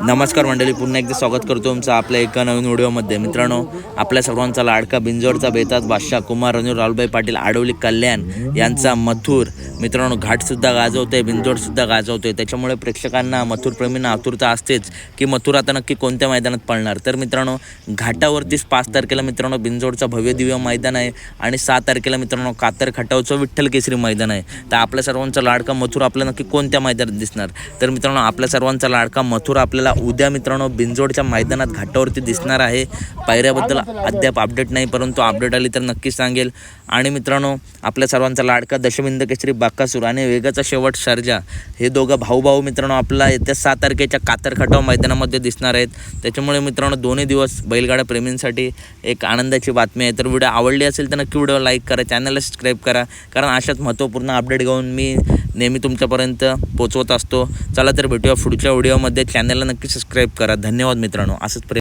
नमस्कार मंडळी पुन्हा एकदा स्वागत करतो तुमचं आपल्या एका नवीन व्हिडिओमध्ये. मित्रांनो आपल्या सर्वांचा लाडका बिंजोडचा बेताज बादशाह कुमार रणू राहुलभाई पाटील आडवली कल्याण यांचा मथुर. मित्रांनो घाटसुद्धा गाजवतोय बिंजोडसुद्धा गाजवतोय. त्याच्यामुळे प्रेक्षकांना मथुरप्रेमींना आतुरता असतेच की मथुर आता नक्की कोणत्या मैदानात पळणार? तर मित्रांनो घाटावरतीच पाच तारखेला मित्रांनो बिंजोडचा भव्य दिव्य मैदान आहे आणि सहा तारखेला मित्रांनो कातर खटावचं विठ्ठल केसरी मैदान आहे. तर आपल्या सर्वांचा लाडका मथुर आपल्याला नक्की कोणत्या मैदानात दिसणार? तर मित्रांनो आपल्या सर्वांचा लाडका मथुर आपल्याला उद्या मित्रांनो बिंजोडच्या मैदानात घाटावरती दिसणार आहे. पायऱ्याबद्दल अद्याप अपडेट नाही परंतु अपडेट आली तर नक्कीच सांगेल. आणि मित्रांनो आपल्या सर्वांचा लाडका दशमिंद केसरी बाकासूर आणि वेगाचा शेवट सर्जा हे दोघं भाऊ भाऊ मित्रांनो आपला येत्या सात तारखेच्या कातरखटाव मैदानामध्ये दिसणार आहेत. त्याच्यामुळे मित्रांनो दोन्ही दिवस बैलगाड्या प्रेमींसाठी एक आनंदाची बातमी आहे. तर व्हिडिओ आवडली असेल तर नक्की व्हिडिओ लाईक करा चॅनलला सबस्क्राईब करा. कारण अशाच महत्त्वपूर्ण अपडेट घेऊन मी नेहमी तुमच्यापर्यंत पोचवत असतो. चला तर भेटूया पुढच्या व्हिडिओमध्ये चॅनलला नक्की सबस्क्राईब करा. धन्यवाद मित्रांनो. असंच प्रे